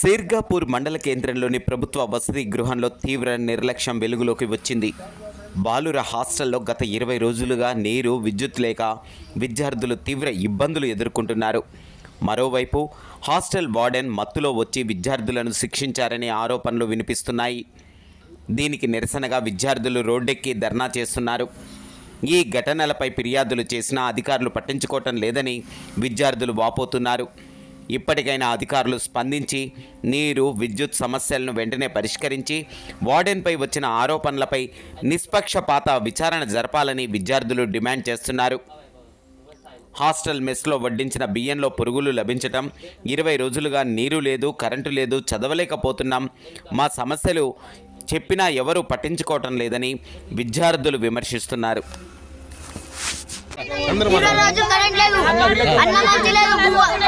సిర్గాపూర్ మండల కేంద్రంలోని ప్రభుత్వ వసతి గృహంలో తీవ్ర నిర్లక్ష్యం వెలుగులోకి వచ్చింది. బాలుర హాస్టల్లో గత ఇరవై రోజులుగా నీరు విద్యుత్ లేక విద్యార్థులు తీవ్ర ఇబ్బందులు ఎదుర్కొంటున్నారు. మరోవైపు హాస్టల్ వార్డెన్ మత్తులో వచ్చి విద్యార్థులను శిక్షించారనే ఆరోపణలు వినిపిస్తున్నాయి. దీనికి నిరసనగా విద్యార్థులు రోడ్డెక్కి ధర్నా చేస్తున్నారు. ఈ ఘటనలపై ఫిర్యాదులు చేసినా అధికారులు పట్టించుకోవటం లేదని విద్యార్థులు వాపోతున్నారు. ఇప్పటికైనా అధికారులు స్పందించి నీరు విద్యుత్ సమస్యలను వెంటనే పరిష్కరించి వార్డెన్పై వచ్చిన ఆరోపణలపై నిష్పక్షపాత విచారణ జరపాలని విద్యార్థులు డిమాండ్ చేస్తున్నారు. హాస్టల్ మెస్లో వడ్డించిన బియ్యంలో పురుగులు లభించటం ఇరవై రోజులుగా నీరు లేదు కరెంటు లేదు చదవలేకపోతున్నాం మా సమస్యలు చెప్పినా ఎవరూ పట్టించుకోవటం లేదని విద్యార్థులు విమర్శిస్తున్నారు. ఇరవై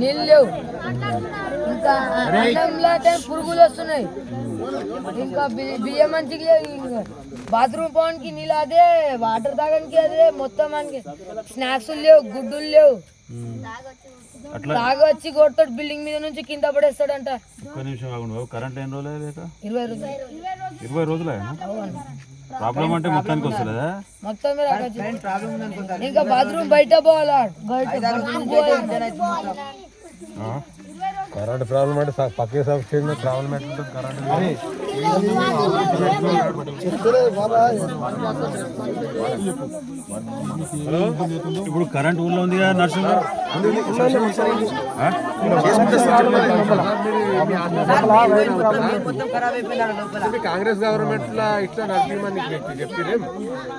నీళ్ళు లేవు ఇంకా అన్నంలో పురుగులు వస్తున్నాయి. ఇంకా బియ్యం మంచిగా లేవు. ఇంకా బాత్రూమ్ పోవడానికి నీళ్ళు అదే వాటర్ తాగడానికి అదే మొత్తం మనకి స్నాక్స్ లేవు గుడ్డులు లేవు. తాగి వచ్చి కొడతాడు బిల్డింగ్ మీద నుంచి కింద పడేస్తాడంట. ఒక్క నిమిషం బాబు కరెంట్ ఎన్ని రోజులు లేక ఇరవై రోజులు. ఇరవై రోజులు? ప్రాబ్లం అంటే మొత్తానికి వస్తుందా మొత్తం ఇంకా బాత్రూమ్ బయట పోవాలా? బయట. కరెంట్ ప్రాబ్లం అంటే పక్కే సబ్స్టేషన్ ప్రాబ్లం ఎట్లుంటుంది కరెంట్ ఇప్పుడు కరెంట్ ఊళ్ళో ఉంది కదా నర్సింగ్ గారు? కాంగ్రెస్ గవర్నమెంట్ లా ఇట్లా నడిపిమని చెప్పి